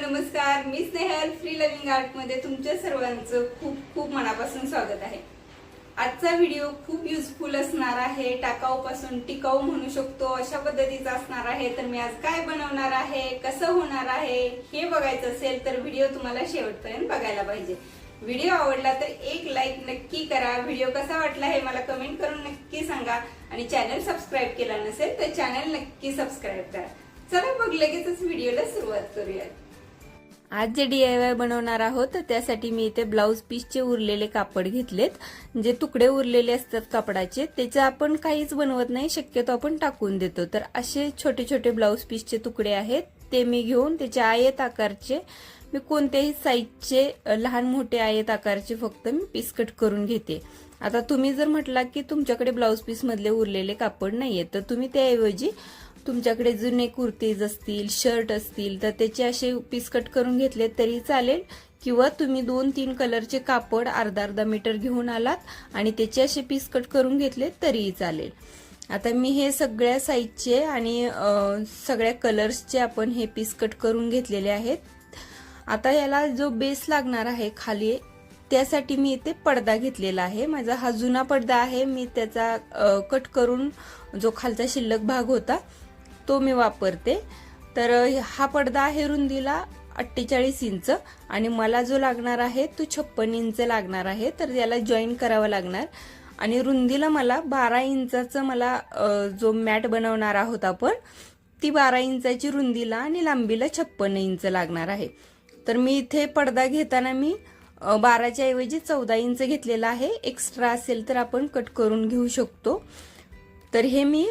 नमस्कार. मी Snehal free loving आर्टमध्ये तुमच्या सर्वांचं खूप खूप मनापासून स्वागत आहे. आजचा व्हिडिओ खूप युजफुल असणार आहे. टाकाऊ पासून टिकाऊ म्हणू शकतो अशा पद्धतीचा असणार आहे. तर मी आज काय बनवणार आहे कसं होणार आहे हे बघायचं असेल तर व्हिडिओ तुम्हाला शेवटपर्यंत बघायला पाहिजे. व्हिडिओ आवडला तर एक लाईक नक्की करा. व्हिडिओ कसा वाटला हे मला कमेंट करून नक्की सांगा. आणि चॅनल सबस्क्राईब केला नसेल तर चॅनल नक्की सबस्क्राईब करा. चला मग लगेचच व्हिडिओला सुरुवात करूयात. आज जे डी आय वाय बनवणार आहोत तर त्यासाठी मी इथे ब्लाऊज पीसचे उरलेले कापड घेतलेत. जे तुकडे उरलेले असतात कापडाचे त्याचे आपण काहीच बनवत नाही शक्यतो आपण टाकून देतो. तर असे छोटे छोटे ब्लाऊज पीसचे तुकडे आहेत ते मी घेऊन त्याचे आयत आकारचे मी कोणत्याही साईजचे लहान मोठे आयत आकारचे फक्त मी पीस कट करून घेते. आता तुम्ही जर म्हटला की तुमच्याकडे ब्लाऊज पीसमधले उरलेले कापड नाहीये तर तुम्ही त्याऐवजी तुमच्याकडे जुने कुर्तीज असतील शर्ट असतील तर त्याचे असे पीस कट करून घेतले तरी चालेल. किंवा तुम्ही दोन तीन कलरचे कापड अर्धा अर्धा मीटर घेऊन आलात आणि त्याचे असे पीस कट करून घेतले तरीही चालेल. आता मी हे सगळ्या साईजचे आणि सगळ्या कलर्सचे आपण हे पीस कट करून घेतलेले आहेत. आता याला जो बेस लागणार आहे खाली त्यासाठी मी इथे पडदा घेतलेला आहे. माझा हा जुना पडदा आहे. मी त्याचा कट करून जो खालचा शिल्लक भाग होता तो मी वापरते. तर हा पडदा आहे रुंदीला अठ्ठेचाळीस इंच आणि मला जो लागणार आहे तो छप्पन इंच लागणार आहे. तर याला जॉईन करावं लागणार. आणि रुंदीला मला बारा इंचाचं मला जो मॅट बनवणार आहोत आपण ती बारा इंचाची रुंदीला आणि लांबीला छप्पन इंच लागणार आहे. तर मी इथे पडदा घेताना मी बाराच्या ऐवजी चौदा इंच घेतलेला आहे. एक्स्ट्रा असेल तर आपण कट करून घेऊ शकतो. तर हे मी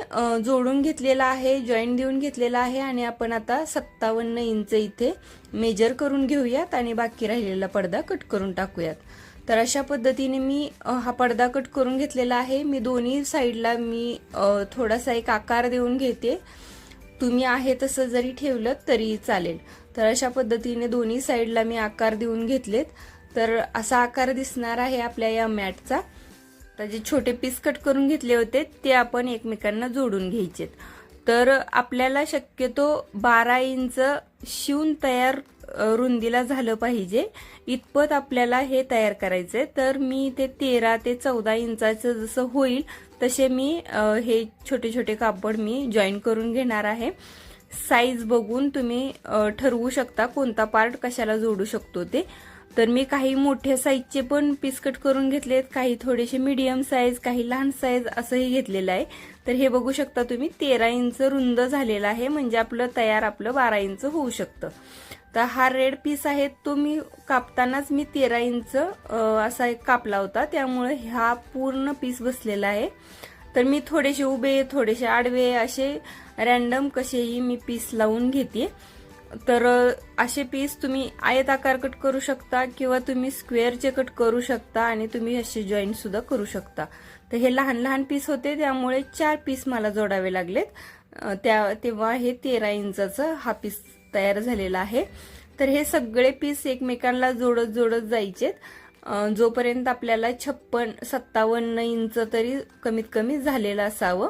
जोडून घेतलेलं आहे जॉईंट देऊन घेतलेलं आहे आणि आपण आता सत्तावन्न इंच इथे मेजर करून घेऊयात आणि बाकी राहिलेला पडदा कट करून टाकूयात. तर अशा पद्धतीने मी हा पडदा कट करून घेतलेला आहे. मी दोन्ही साईडला मी थोडासा एक आकार देऊन घेते. तुम्ही आहे तसं जरी ठेवलं तरी चालेल. तर अशा पद्धतीने दोन्ही साईडला मी आकार देऊन घेतलेत. तर असा आकार दिसणार आहे आपल्या या मॅटचा. आता जे छोटे पीस कट करून घेतले होते ते आपण एकमेकांना जोडून घ्यायचेत. तर आपल्याला शक्यतो बारा इंच शिवून तयार रुंदीला झालं पाहिजे. इतपत आपल्याला हे तयार करायचंय. तर मी ते तेरा ते चौदा इंचाचं जसं होईल तसे मी हे छोटे छोटे कापड मी जॉईन करून घेणार आहे. साईज बघून तुम्ही ठरवू शकता कोणता पार्ट कशाला जोडू शकतो ते. तर मी काही मोठ्या साईजचे पण पीस करून घेतलेत. काही थोडेसे मीडियम साईज काही लहान साईज असंही घेतलेलं आहे. तर हे बघू शकता तुम्ही तेरा इंच रुंद झालेला आहे. म्हणजे आपलं तयार आपलं बारा इंच होऊ शकतं. तर हा रेड पीस आहे तो मी कापतानाच मी तेरा इंच असा एक कापला होता. त्यामुळे हा पूर्ण पीस बसलेला आहे. तर मी थोडेसे उभे थोडेसे आडवे असे रॅन्डम कसेही मी पीस लावून घेते. तर असे पीस तुम्ही आयत आकार कट करू शकता किंवा तुम्ही स्क्वेअरचे कट करू शकता आणि तुम्ही असे जॉईंट सुद्धा करू शकता. तर हे लहान लहान पीस होते. त्यामुळे चार पीस मला जोडावे लागलेत. त्या तेव्हा हे तेरा इंचाचं हा पीस तयार झालेला आहे. तर हे सगळे पीस एकमेकांना जोडत जोडत जायचेत. जोपर्यंत आपल्याला छप्पन सत्तावन्न इंच तरी कमीत कमी झालेलं असावं.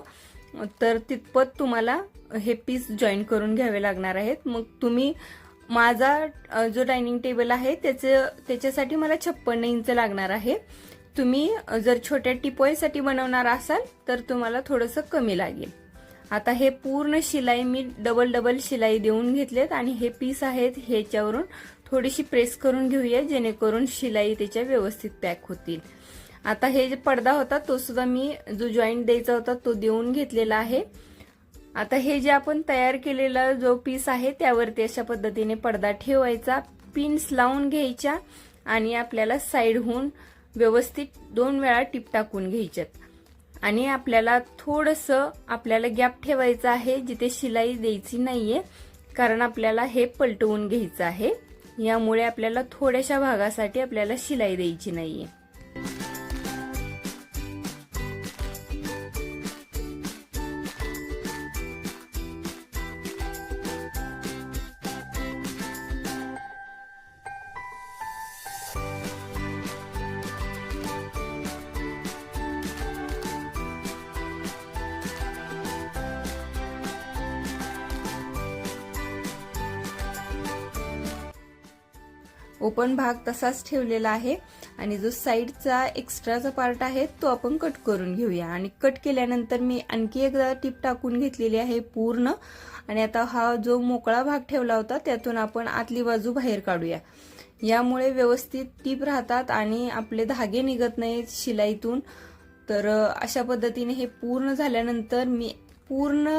तर तितपत तुम्हाला हे पीस जॉईन करून घ्यावे लागणार आहेत. मग तुम्ही माझा जो डायनिंग टेबल आहे त्याचं त्याच्यासाठी मला छप्पन्न इंच लागणार आहे. तुम्ही जर छोट्या टिपोयसाठी बनवणार असाल तर तुम्हाला थोडंसं कमी लागेल. आता हे पूर्ण शिलाई मी डबल डबल शिलाई देऊन घेतलेत आणि हे पीस आहेत ह्याच्यावरून थोडीशी प्रेस करून घेऊया जेणेकरून शिलाई त्याच्या व्यवस्थित पॅक होतील. आता हे जे पडदा होता तो सुद्धा मी जो जॉईंट द्यायचा होता तो देऊन घेतलेला आहे. आता हे जे आपण तयार केलेला जो पीस आहे त्यावरती अशा पद्धतीने पडदा ठेवायचा. पिन्स लावून घ्यायच्या आणि आपल्याला साईडहून व्यवस्थित दोन वेळा टिप टाकून घ्यायच्यात. आणि आपल्याला थोडंसं आपल्याला गॅप ठेवायचं आहे जिथे शिलाई द्यायची नाहीये कारण आपल्याला हे पलटवून घ्यायचं आहे. यामुळे आपल्याला थोड्याशा भागासाठी आपल्याला शिलाई द्यायची नाहीये. ओपन भाग तसाच ठेवलेला आहे आणि जो साईडचा एक्स्ट्राचा पार्ट आहे तो आपण कट करून घेऊया. आणि कट केल्यानंतर मी आणखी एकदा टीप टाकून घेतलेली आहे पूर्ण. आणि आता हा जो मोकळा भाग ठेवला होता त्यातून आपण आतली बाजू बाहेर काढूया. यामुळे व्यवस्थित टीप राहतात आणि आपले धागे निघत नाहीत शिलाईतून. तर अशा पद्धतीने हे पूर्ण झाल्यानंतर मी पूर्ण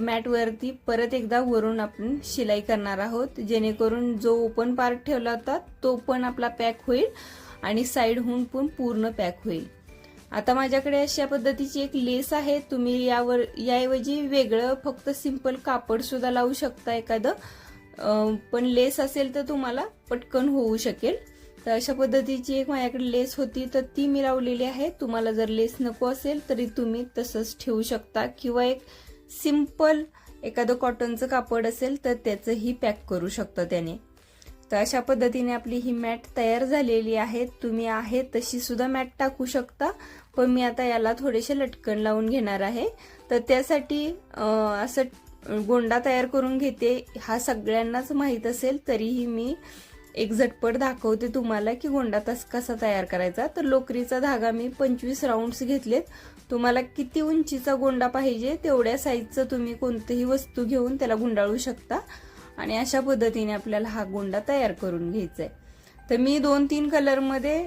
मॅटवरती परत एकदा वरून आपण शिलाई करणार आहोत. जेणेकरून जो ओपन पार्ट ठेवला होता तो पण आपला पॅक होईल आणि साईडहून पण पूर्ण पॅक होईल. आता माझ्याकडे अशा पद्धतीची एक लेस आहे. तुम्ही यावर याऐवजी वेगळं फक्त सिंपल कापड सुद्धा लावू शकता एखादं. पण लेस असेल तर तुम्हाला पटकन होऊ शकेल. तर अशा पद्धतीची एक माझ्याकडे लेस होती तर ती मी लावलेली आहे. तुम्हाला जर लेस नको असेल तरी तुम्ही तसंच ठेवू शकता. किंवा एक सिंपल एखादं कॉटनचं कापड असेल तर त्याचंही पॅक करू शकता त्याने. तर अशा पद्धतीने आपली ही मॅट तयार झालेली आहे. तुम्ही आहे तशी सुद्धा मॅट टाकू शकता पण मी आता याला थोडेसे लटकन लावून घेणार आहे. तर त्यासाठी असं गोंडा तयार करून घेते. हा सगळ्यांनाच माहीत असेल तरीही मी एक झटपट दाखवते तुम्हाला की गोंडा तस कसा तयार करायचा. तर लोकरीचा धागा मी पंचवीस राऊंड्स घेतलेत. तुम्हाला किती उंचीचा गोंडा पाहिजे तेवढ्या साईजचं तुम्ही कोणतीही वस्तू घेऊन त्याला गुंडाळू शकता. आणि अशा पद्धतीने आपल्याला हा गोंडा तयार करून घ्यायचा आहे तर मी दोन तीन कलरमध्ये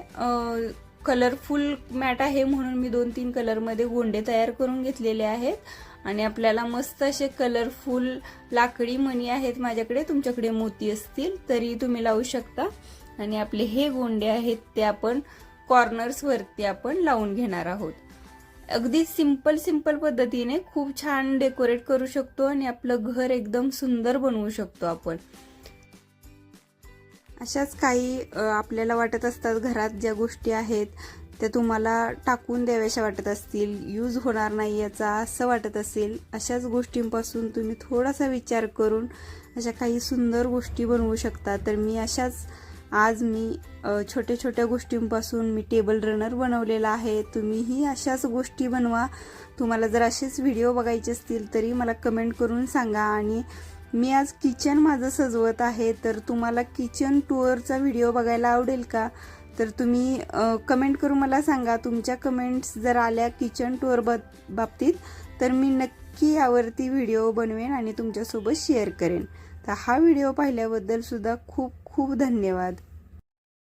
कलरफुल मॅट आहे म्हणून मी दोन तीन कलरमध्ये गोंडे तयार करून घेतलेले आहेत. आणि आपल्याला मस्त असे कलरफुल लाकडी मणी आहेत माझ्याकडे. तुमच्याकडे मोती असतील तरी तुम्ही लावू शकता. आणि आपले हे गोंडे आहेत ते आपण कॉर्नर्सवरती आपण लावून घेणार आहोत. अगदी सिंपल सिंपल पद्धतीने खूप छान डेकोरेट करू शकतो आणि आपलं घर एकदम सुंदर बनवू शकतो आपण. अशाच काही आपल्याला वाटत असतात घरात ज्या गोष्टी आहेत त्या तुम्हाला टाकून द्याव्याशा वाटत असतील यूज होणार नाही याचा असं वाटत असेल अशाच गोष्टींपासून तुम्ही थोडासा विचार करून अशा काही सुंदर गोष्टी बनवू शकता. तर मी अशाच आज मी छोट्या छोट्या गोष्टींपासून मी टेबल रनर बनवलेला आहे. तुम्हीही अशाच गोष्टी बनवा. तुम्हाला जर असेच व्हिडिओ बघायचे असतील तरी मला कमेंट करून सांगा. आणि मी आज किचन माझं सजवत आहे. तर तुम्हाला किचन टूअरचा व्हिडिओ बघायला आवडेल का? तर तुम्ही कमेंट करून मला सांगा. तुमच्या कमेंट्स जर आल्या किचन टूर बाबतीत तर मी नक्की यावरती व्हिडिओ बनवेन आणि तुमच्यासोबत शेअर करेन. तर हा व्हिडिओ पाहिल्याबद्दल सुद्धा खूप खूप धन्यवाद.